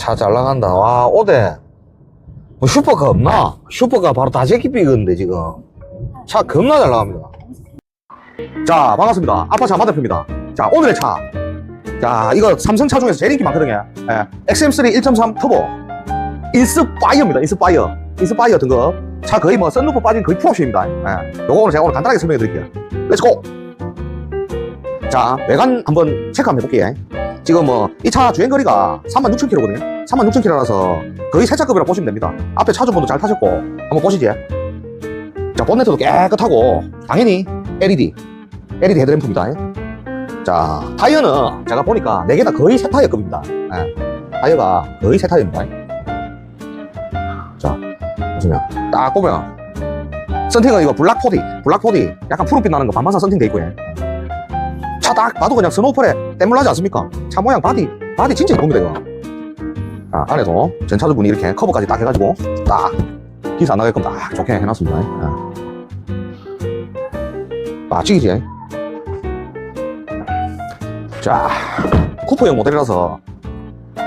차 잘 나간다. 와, 오대. 뭐 슈퍼가 없나? 슈퍼가 바로 다 제키비건데, 지금. 차 겁나 잘 나갑니다. 자, 반갑습니다. 아파차 마대표입니다. 자, 오늘의 차. 자, 이거 삼성 차 중에서 제일 인기 많거든요. 예. XM3 1.3 터보. 인스파이어입니다. 인스파이어. 인스파이어 등급. 차 거의 뭐 썬루프 빠진 거의 풀옵션입니다. 예. 요거 오늘 제가 오늘 간단하게 설명해 드릴게요. 렛츠고! 자, 외관 한번 체크 한번 해볼게요. 지금 뭐, 이 차 주행거리가 36,000km거든요. 36,000km라서 거의 새 차급이라고 보시면 됩니다. 앞에 차주분도 잘 타셨고, 한번 보시지. 자, 본네트도 깨끗하고, 당연히 LED, LED 헤드램프입니다. 자, 타이어는 제가 보니까 4개 다 거의 새 타이어급입니다. 예. 타이어가 거의 새 타이어입니다. 자, 보시면, 딱 보면, 썬팅은 이거 블락 포디, 블락 포디, 약간 푸른빛 나는 거 반반사 썬팅 돼 있고요. 차 딱 봐도 그냥 스노우펄에 땜물 나지 않습니까? 차 모양 바디, 바디 진짜 예쁩니다, 이거. 아, 안에도 전차주분이 이렇게 커버까지 딱 해가지고, 딱, 기스 안 나게끔 딱 좋게 해놨습니다. 아. 빠지기지. 자, 쿠퍼형 모델이라서,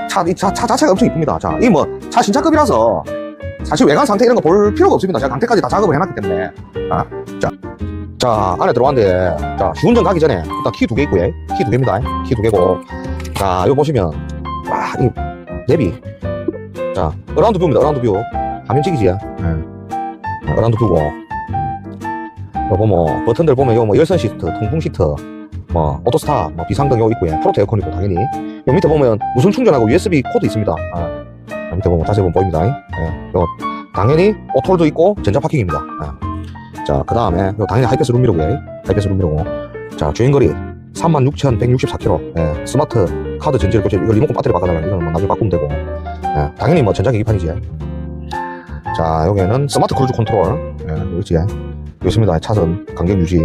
차, 이 차, 차 자체가 엄청 이쁩니다. 자, 이 뭐, 차 신차급이라서, 사실 외관 상태 이런 거 볼 필요가 없습니다. 제가 강태까지 다 작업을 해놨기 때문에. 아, 자, 자, 안에 들어왔는데, 자, 시운전 가기 전에, 일단 키 두 개 있고 요. 키 두 개입니다. 키 두 개고. 자, 이거 보시면, 와, 이, 내비. 자, 어라운드 뷰입니다. 어라운드 뷰. 화면 찍이지? 예. 어라운드 뷰고. 요거 뭐, 버튼들 보면, 요거 뭐, 열선 시트, 통풍 시트, 뭐, 오토스타, 뭐, 비상등 요 있고 요. 프로토 에어컨 있고, 당연히. 요 밑에 보면, 무선 충전하고 USB 코드 있습니다. 아, 요 밑에 보면, 자세히 보면 보입니다. 예. 요, 당연히, 오토도 있고, 전자 파킹입니다. 예. 자, 그 다음에, 요 당연히 하이패스 룸미러고요. 하이패스 룸미러고. 자, 주행거리 36,164km. 예, 스마트 카드 전지를 교체, 이거 리모컨 배터리 바꿔달라. 이거는 뭐 나중에 바꾸면 되고. 예, 당연히 뭐 전자기기판이지. 자, 여기에는 스마트 크루즈 컨트롤. 예, 여기 있지. 여기 있습니다. 차선 간격 유지.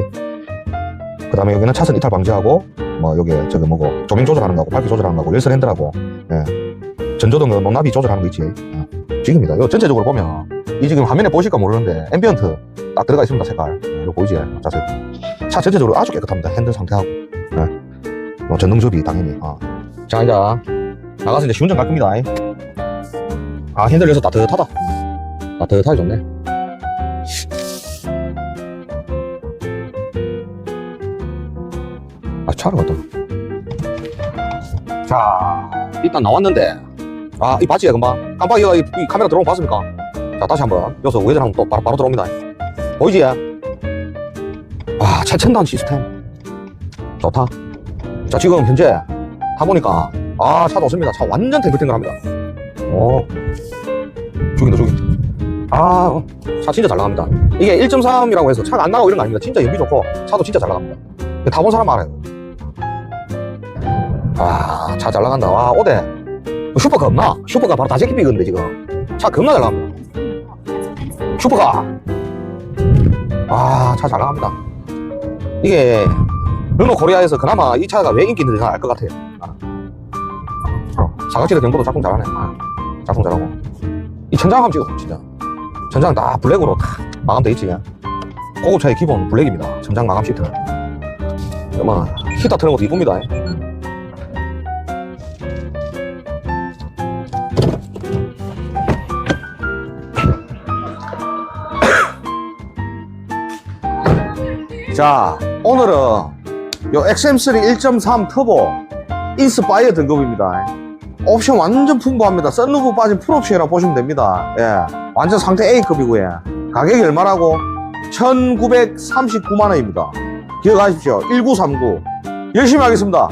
그 다음에 여기는 차선 이탈 방지하고, 뭐, 여기, 저기 뭐고, 조명 조절하는 거하고, 밝기 조절하는 거하고, 열선 핸들하고, 예. 전조등 높나비 조절하는 거 있지. 예. 지금입니다. 이 전체적으로 보면, 이 지금 화면에 보실까 모르는데, 앰비언트 딱 들어가 있습니다. 색깔. 예, 이거 보이지? 자세히. 차 전체적으로 아주 깨끗합니다. 핸들 상태하고. 예. 뭐 전등 조비 당연히. 아. 자 이제 나가서 이제 시운전 갈 겁니다. 아 핸들 열서 따뜻하다. 따뜻하게 좋네. 아 차를 갖다. 자 일단 나왔는데 아 이 바지야 금방 깜빡이가 이, 이 카메라 들어온 거 봤습니까? 자 다시 한번 여기서 우회전 하면 또 바로, 바로 들어옵니다. 보이지? 아, 최첨단 시스템. 좋다. 자, 지금 현재 타보니까, 아, 차 좋습니다. 차 완전 탱글탱글 합니다. 오. 죽인다, 죽인다. 아, 어, 차 진짜 잘 나갑니다. 이게 1.3이라고 해서 차가 안 나가고 이런 거 아닙니다. 진짜 연비 좋고, 차도 진짜 잘 나갑니다. 타본 사람 알아요. 아, 차 잘 나간다. 와, 오대. 슈퍼가 없나? 슈퍼가 바로 다제키비건데, 지금. 차 겁나 잘 나갑니다. 슈퍼가. 아, 차 잘 나갑니다. 이게 르노 코리아에서 그나마 이 차가 왜 인기 있는지 잘 알 것 같아요. 아. 어, 사각지대 경보도 작동 잘하네. 아, 작동 잘하고. 이 천장함 찍어, 진짜. 천장 다 블랙으로 다 마감돼 있지. 고급차의 기본 블랙입니다. 천장 마감 시트는. 뭐, 히터 트는 것도 이쁩니다. 자, 오늘은 요 XM3 1.3 터보 인스파이어 등급입니다. 옵션 완전 풍부합니다. 썬루프 빠진 풀옵션이라고 보시면 됩니다. 예. 완전 상태 A급이고요. 가격이 얼마라고? 1939만원입니다. 기억하십시오. 1939. 열심히 하겠습니다.